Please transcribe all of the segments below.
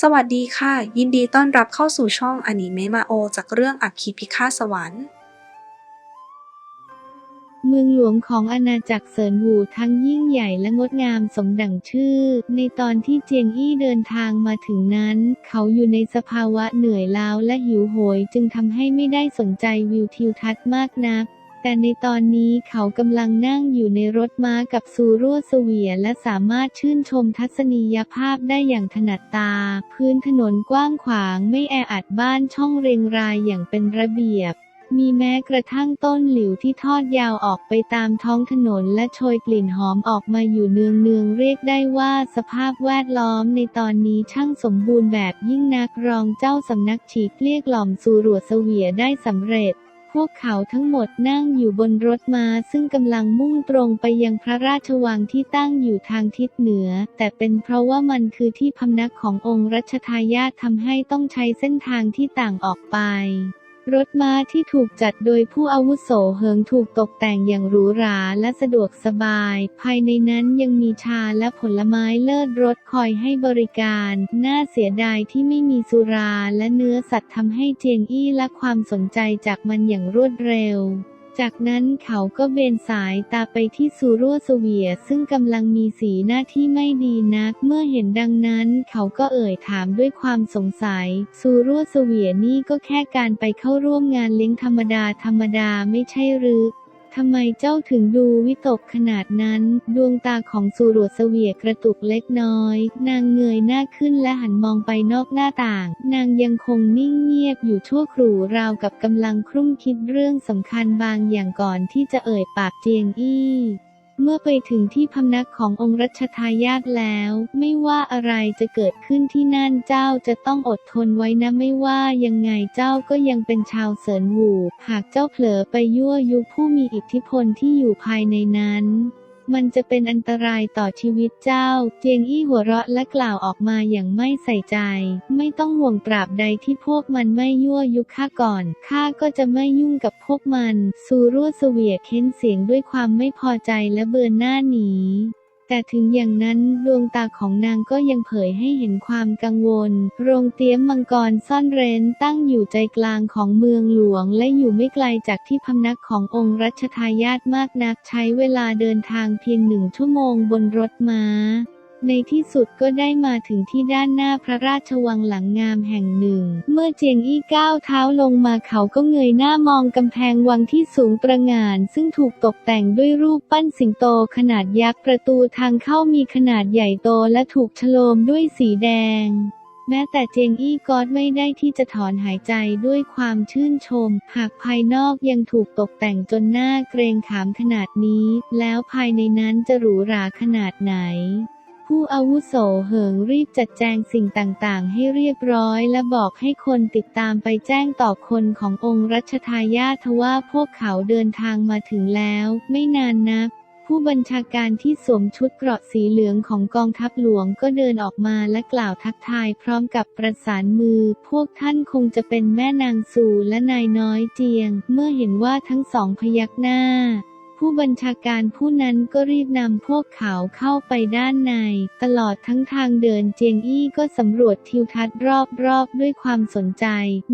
สวัสดีค่ะ ยินดีต้อนรับเข้าสู่ช่องอนิเมะมาโอ จากเรื่องอัคคีพิฆาตสวรรค์ เมืองหลวงของอาณาจักรเซินหูทั้งยิ่งใหญ่และงดงามสมดังชื่อ ในตอนที่เจียงอี้เดินทางมาถึงนั้น เขาอยู่ในสภาวะเหนื่อยล้าและหิวโหย จึงทำให้ไม่ได้สนใจวิวทิวทัศน์มากนัก แต่ในตอนนี้เขากำลังนั่งอยู่ในรถม้ากับซูรั่วเสวียและสามารถชื่นชมทัศนียภาพได้อย่างถนัดตา พื้นถนนกว้างขวางไม่แออัดบ้านช่องเรียงรายอย่างเป็นระเบียบ มีแม้กระทั่งต้นหลิวที่ทอดยาวออกไปตามท้องถนนและโชยกลิ่นหอมออกมาอยู่เนืองๆเรียกได้ว่าสภาพแวดล้อมในตอนนี้ช่างสมบูรณ์แบบยิ่งนักรองเจ้าสำนักฉีกเรียกหล่อมสูรัวเสวียได้สำเร็จ พวกเขาทั้งหมดนั่งอยู่บนรถม้าซึ่งกำลังมุ่งตรงไปยังพระราชวังที่ตั้งอยู่ทางทิศเหนือ แต่เป็นเพราะว่ามันคือที่พำนักขององค์รัชทายาททำให้ต้องใช้เส้นทางที่ต่างออกไป รถม้าที่ถูกจัดโดยผู้อาวุโสเหิงถูกตกแต่งอย่างหรูหราและสะดวกสบาย ภายในนั้นยังมีชาและผลไม้เลิศรสคอยให้บริการ น่าเสียดายที่ไม่มีสุราและเนื้อสัตว์ทำให้เจียงอี้ละความสนใจจากมันอย่างรวดเร็ว จากนั้นเขาก็เบนสายตาไปที่ซูรัวสเวียซึ่งกำลังมีสีหน้าที่ไม่ดีนัก เมื่อเห็นดังนั้นเขาก็เอ่ยถามด้วยความสงสัย ซูรัวสเวียนี่ก็แค่การไปเข้าร่วมงานเลี้ยงธรรมดาธรรมดาไม่ใช่หรือ ทำไมเจ้าถึงดูวิตกขนาดนั้น ดวงตาของสูรวสเสวียกระตุกเล็กน้อย นางเงยหน้าขึ้นและหันมองไปนอกหน้าต่าง นางยังคงนิ่งเงียบอยู่ชั่วครู่ราวกับกำลังครุ่มคิดเรื่องสำคัญบางอย่างก่อนที่จะเอ่ยปากเจียงอี้ เมื่อไปถึงที่พำนักขององค์รัชทายาทแล้ว ไม่ว่าอะไรจะเกิดขึ้นที่นั่นเจ้าจะต้องอดทนไว้นะไม่ว่ายังไงเจ้าก็ยังเป็นชาวเสินหวูหากเจ้าเผลอไปยั่วยุผู้มีอิทธิพลที่อยู่ภายในนั้น มันจะเป็นอันตรายต่อชีวิตเจ้า เจียงอี้หัวเราะและกล่าวออกมาอย่างไม่ใส่ใจ ไม่ต้องห่วงปราบใดที่พวกมันไม่ยั่วยุข้าก่อน ข้าก็จะไม่ยุ่งกับพวกมัน ซูรั่วเสวียเค้นเสียงด้วยความไม่พอใจและเบือนหน้าหนี แต่ถึงอย่างนั้นดวงตาของนางก็ยังเผยให้เห็นความกังวล โรงเตี้ยมมังกรซ่อนเร้นตั้งอยู่ใจกลางของเมืองหลวง และอยู่ไม่ไกลจากที่พำนักขององค์รัชทายาทมากนักใช้เวลาเดินทางเพียงหนึ่งชั่วโมงบนรถม้า ในที่สุดก็ได้มาถึงที่ด้านหน้าพระราชวังหลังงามแห่งหนึ่ง เมื่อเจียงอี้ก้าวเท้าลงมาเขาก็เงยหน้ามองกำแพงวังที่สูงประงาน ซึ่งถูกตกแต่งด้วยรูปปั้นสิงโตขนาดยักษ์ประตูทางเข้ามีขนาดใหญ่โตและถูกฉโลมด้วยสีแดงแม้แต่เจียงอี้ก็ไม่ได้ที่จะถอนหายใจด้วยความชื่นชม หากภายนอกยังถูกตกแต่งจนหน่าเกรงขามขนาดนี้ แล้วภายในนั้นจะหรูหราขนาดไหน ผู้อาวุโสเหิงรีบจัดแจงสิ่งต่างๆ ให้เรียบร้อยและบอกให้คนติดตามไปแจ้งต่อคนขององค์รัชทายาทว่าพวกเขาเดินทางมาถึงแล้ว ไม่นานนัก ผู้บัญชาการที่สวมชุดเกราะสีเหลืองของกองทัพหลวงก็เดินออกมาและกล่าวทักทายพร้อมกับประสานมือ พวกท่านคงจะเป็นแม่นางสู่และนายน้อยเจียง เมื่อเห็นว่าทั้งสองพยักหน้า ผู้บัญชาการผู้นั้นก็รีบนำพวกเขาเข้าไปด้านใน ตลอดทั้งทางเดินเจียงอี้ก็สำรวจทิวทัศน์รอบๆ ด้วยความสนใจ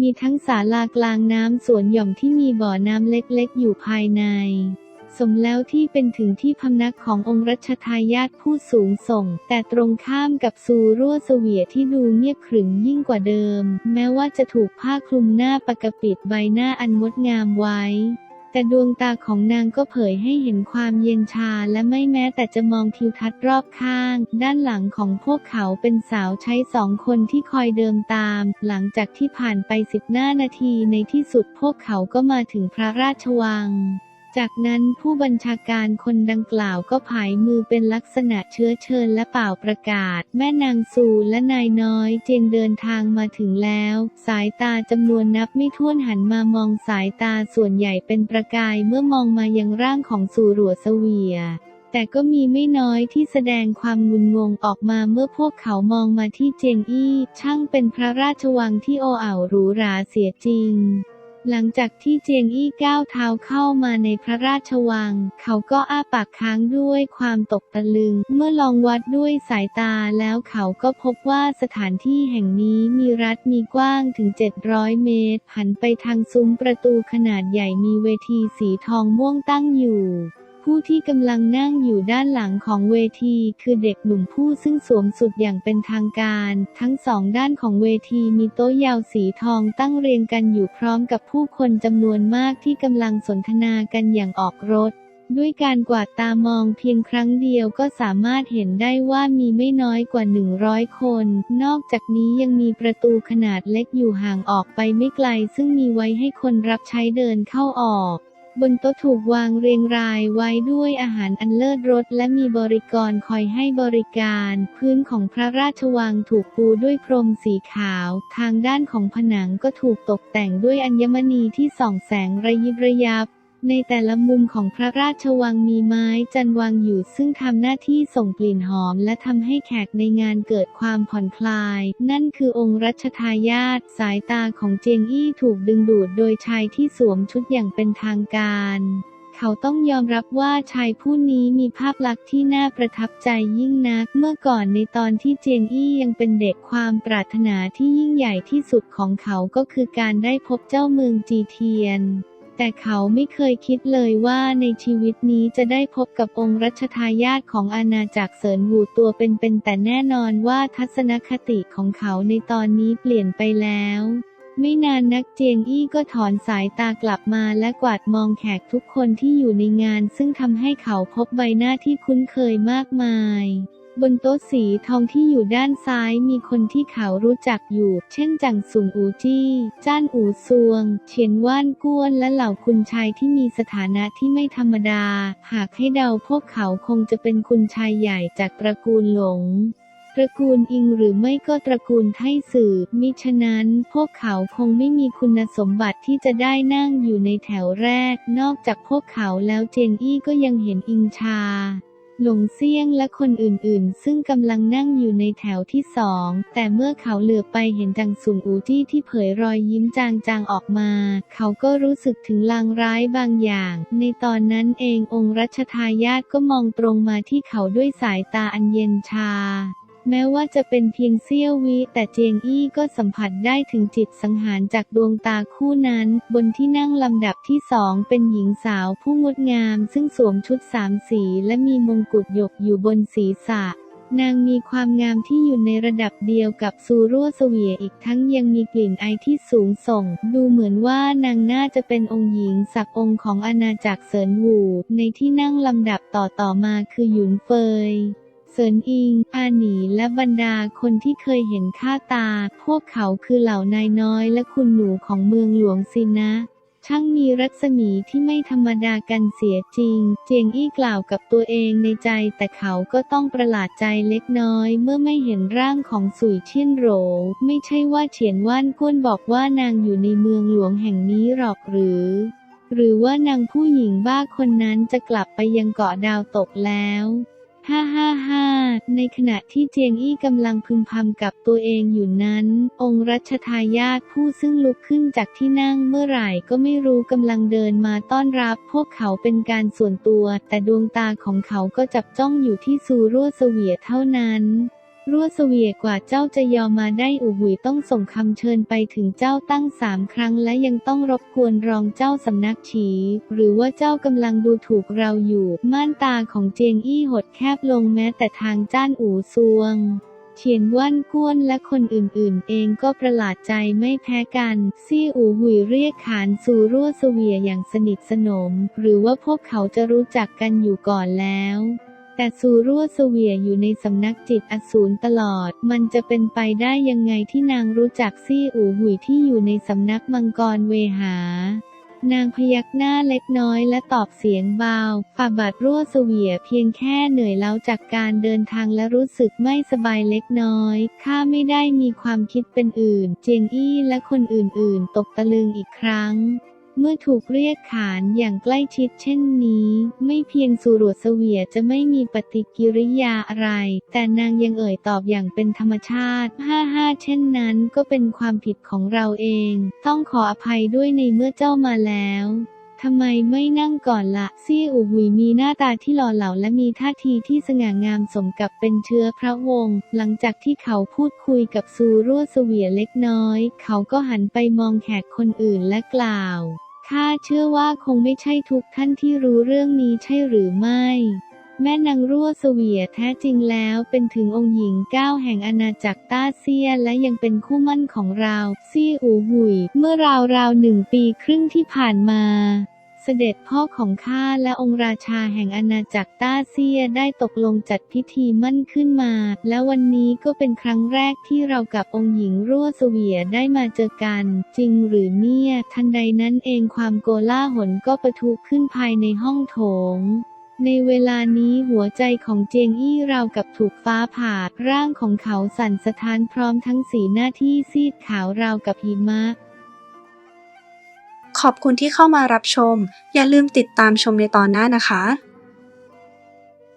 มีทั้งศาลากลางน้ำสวนหย่อมที่มีบ่อน้ำเล็กๆ อยู่ภายใน สมแล้วที่เป็นถึงที่พำนักขององค์รัชทายาทผู้สูงส่ง แต่ตรงข้ามกับซูรั่วเสวียที่ดูเงียบขรึมยิ่งกว่าเดิม แม้ว่าจะถูกผ้าคลุมหน้าปกปิดใบหน้าอันงดงามไว้ แต่ดวงตาของนางก็เผยให้เห็นความเย็นชาและไม่แม้แต่จะมองทิวทัศน์รอบข้าง ด้านหลังของพวกเขาเป็นสาวใช้สองคนที่คอยเดิมตาม หลังจากที่ผ่านไปสิบหน้านาทีในที่สุดพวกเขาก็มาถึงพระราชวัง จากนั้นผู้บัญชาการคนดังกล่าวก็ผายมือเป็นลักษณะเชื้อเชิญและเป่าประกาศ แม่นางสูและนายน้อยเจงเดินทางมาถึงแล้ว สายตาจำนวนนับไม่ถ้วนหันมามองสายตาส่วนใหญ่เป็นประกายเมื่อมองมายังร่างของสูรัวเสวียแต่ก็มีไม่น้อยที่แสดงความงุนงงออกมาเมื่อพวกเขามองมาที่เจงอี้ ช่างเป็นพระราชวังที่โออ่าวหรูหราเสียจริง หลังจากที่เจียงอี้ก้าวเท้าเข้ามาในพระราชวัง เขาก็อ้าปากค้างด้วยความตกตะลึง เมื่อลองวัดด้วยสายตาแล้วเขาก็พบว่าสถานที่แห่งนี้มีรัฐมีกว้างถึง 700 เมตร หันไปทางซุ้มประตูขนาดใหญ่มีเวทีสีทองม่วงตั้งอยู่ ผู้ที่กำลังนั่งอยู่ด้านหลังของเวที คือเด็กหนุ่มผู้ซึ่งสวมสุดอย่างเป็นทางการ ทั้งสองด้านของเวทีมีโต๊ะยาวสีทองตั้งเรียงกันอยู่พร้อมกับผู้คนจำนวนมากที่กำลังสนทนากันอย่างออกรถด้วยการกวาดตามองเพียงครั้งเดียวก็สามารถเห็นได้ว่ามีไม่น้อยกว่า 100 คน นอกจากนี้ยังมีประตูขนาดเล็กอยู่ห่างออกไปไม่ไกล ซึ่งมีไว้ให้คนรับใช้เดินเข้าออก บนโต๊ะถูกวางเรียงรายไว้ด้วยอาหารอันเลิศรสและมีบริกรคอยให้บริการ พื้นของพระราชวังถูกปูด้วยพรมสีขาว ทางด้านของผนังก็ถูกตกแต่งด้วยอัญมณีที่ส่องแสงระยิบระยับ ในแต่ละมุมของพระราชวังมีไม้จันวางอยู่ซึ่งทำหน้าที่ส่งกลิ่นหอมและทำให้แขกในงานเกิดความผ่อนคลาย นั่นคือองค์รัชทายาทสายตาของเจียงอี้ถูกดึงดูดโดยชายที่สวมชุดอย่างเป็นทางการเขาต้องยอมรับว่าชายผู้นี้มีภาพลักษณ์ที่น่าประทับใจยิ่งนัก เมื่อก่อนในตอนที่เจียงอี้ยังเป็นเด็กความปรารถนาที่ยิ่งใหญ่ที่สุดของเขาก็คือการได้พบเจ้าเมืองจีเทียน แต่เขาไม่เคยคิดเลยว่าในชีวิตนี้จะได้พบกับองค์รัชทายาทของอาณาจักรเสริญหูตัวเป็นๆแต่แน่นอนว่าทัศนคติของเขาในตอนนี้เปลี่ยนไปแล้วไม่นานนักเจียงอี้ก็ถอนสายตากลับมาและกวาดมองแขกทุกคนที่อยู่ในงาน ซึ่งทำให้เขาพบใบหน้าที่คุ้นเคยมากมาย บนโต๊ะสีทองที่อยู่ด้านซ้ายมีคนที่เขารู้จักอยู่ เช่นจังสุงอูจี้ จ้านอูซวง เฉียนว่านก้วนและเหล่าคุณชายที่มีสถานะที่ไม่ธรรมดา หากให้เดาพวกเขาคงจะเป็นคุณชายใหญ่จากตระกูลหลงตระกูลอิงหรือไม่ก็ตระกูลไทสื่อ มิฉะนั้นพวกเขาคงไม่มีคุณสมบัติที่จะได้นั่งอยู่ในแถวแรก นอกจากพวกเขาแล้วเจงอี้ก็ยังเห็นอิงชา หลงเซี่ยงและคนอื่นๆ ซึ่งกำลังนั่งอยู่ในแถวที่สอง แต่เมื่อเขาเหลือบไปเห็นจังสุงอูจี้ที่เผยรอยยิ้มจางๆออกมา เขาก็รู้สึกถึงลางร้ายบางอย่าง ในตอนนั้นเององค์รัชทายาทก็มองตรงมาที่เขาด้วยสายตาอันเย็นชา แม้ว่าจะเป็นเพียงเสี้ยววิ แต่เจียงอี้ก็สัมผัสได้ถึงจิตสังหารจากดวงตาคู่นั้น บนที่นั่งลำดับที่สองเป็นหญิงสาวผู้งดงาม ซึ่งสวมชุดสามสีและมีมงกุฎหยกอยู่บนศีรษะนางมีความงามที่อยู่ในระดับเดียวกับซูรั่วเสวียอีกทั้งยังมีกลิ่นไอที่สูงส่ง ดูเหมือนว่านางน่าจะเป็นองค์หญิงสักองค์ของอาณาจักรเซินหูในที่นั่งลำดับต่อต่อๆมาคือหยุนเฟย เซินอิง อาหนีและบรรดาคนที่เคยเห็นค่าตา พวกเขาคือเหล่านายน้อยและคุณหนูของเมืองหลวงสินะช่างมีรัศมีที่ไม่ธรรมดากันเสียจริง เจียงอี้กล่าวกับตัวเองในใจแต่เขาก็ต้องประหลาดใจเล็กน้อย เมื่อไม่เห็นร่างของสุยเชียนโหร ไม่ใช่ว่าเฉียนว่านก้วนบอกว่านางอยู่ในเมืองหลวงแห่งนี้หรอกหรือ หรือว่านางผู้หญิงบ้าคนนั้นจะกลับไปยังเกาะดาวตกแล้ว ฮ่าฮ่าฮ่าในขณะที่เจียงอี้กำลังพึมพำกับตัวเองอยู่นั้น องค์รัชทายาทผู้ซึ่งลุกขึ้นจากที่นั่งเมื่อไหร่ก็ไม่รู้กำลังเดินมาต้อนรับ พวกเขาเป็นการส่วนตัว แต่ดวงตาของเขาก็จับจ้องอยู่ที่ซูรั่วเสวียเท่านั้น รั่วเสวียกว่าเจ้าจะยอมมาได้อุหุยต้องส่งคำเชิญไปถึงเจ้าตั้งสามครั้งและยังต้องรบกวนรองเจ้าสำนักฉี หรือว่าเจ้ากำลังดูถูกเราอยู่ ม่านตาของเจียงอี้หดแคบลงแม้แต่ทางจ้านอู่ซวงเฉียนว่านก้วนและคนอื่นๆ เองก็ประหลาดใจไม่แพ้กัน ซี่อูหุยเรียกขานสู่รั่วเสวียอย่างสนิทสนม หรือว่าพวกเขาจะรู้จักกันอยู่ก่อนแล้ว แต่ซูรั่วเสวียอยู่ในสำนักจิตอสูรตลอด มันจะเป็นไปได้ยังไงที่นางรู้จักซี่อูหุยที่อยู่ในสำนักมังกรเวหานางพยักหน้าเล็กน้อยและตอบเสียงเบา ฝ่าบาทรั่วเสวียเพียงแค่เหนื่อยแล้วจากการเดินทางและรู้สึกไม่สบายเล็กน้อย ข้าไม่ได้มีความคิดเป็นอื่น เจียงอี้และคนอื่นๆ ตกตะลึงอีกครั้ง เมื่อถูกเรียกขานอย่างใกล้ชิดเช่นนี้ ไม่เพียงสุรวดเสวียจะไม่มีปฏิกิริยาอะไร แต่นางยังเอ่ยตอบอย่างเป็นธรรมชาติห้าห้าเช่นนั้นก็เป็นความผิดของเราเอง ต้องขออภัยด้วยในเมื่อเจ้ามาแล้วทำไมไม่นั่งก่อนละซี่อูหุยมีหน้าตาที่หล่อเหลาและมีท่าทีที่สง่างามสมกับเป็นเชื้อพระวงศ์หลังจากที่เขาพูดคุยกับซูรั่วเสวียเล็กน้อย เขาก็หันไปมองแขกคนอื่นและกล่าว ข้าเชื่อว่าคงไม่ใช่ทุกท่านที่รู้เรื่องนี้ใช่หรือไม่ แม่นางรั่วเสวียแท้จริงแล้วเป็นถึงองค์หญิงเก้าแห่งอาณาจักรต้าเซียและยังเป็นคู่มั่นของเรา ซี่อูหุย เมื่อราวราวหนึ่งปีครึ่งที่ผ่านมา สด็จพ่อของข้าและองค์ราชาแห่งอาณาจักรต้าเซียได้ตกลงจัดพิธีมั่นขึ้นมา และวันนี้ก็เป็นครั้งแรกที่เรากับองค์หญิงรั่วเสวียได้มาเจอกัน จริงหรือเนี่ย ทันใดนั้นเองความโกลาหลก็ประทุขึ้นภายในห้องโถงในเวลานี้หัวใจของเจียงอี้ราวกับถูกฟ้าผ่า ร่างของเขาสั่นสะท้านพร้อมทั้งสีหน้าที่ซีดขาวราวกับหิมะ ขอบคุณที่เข้ามารับชม อย่าลืมติดตามชมในตอนหน้านะคะ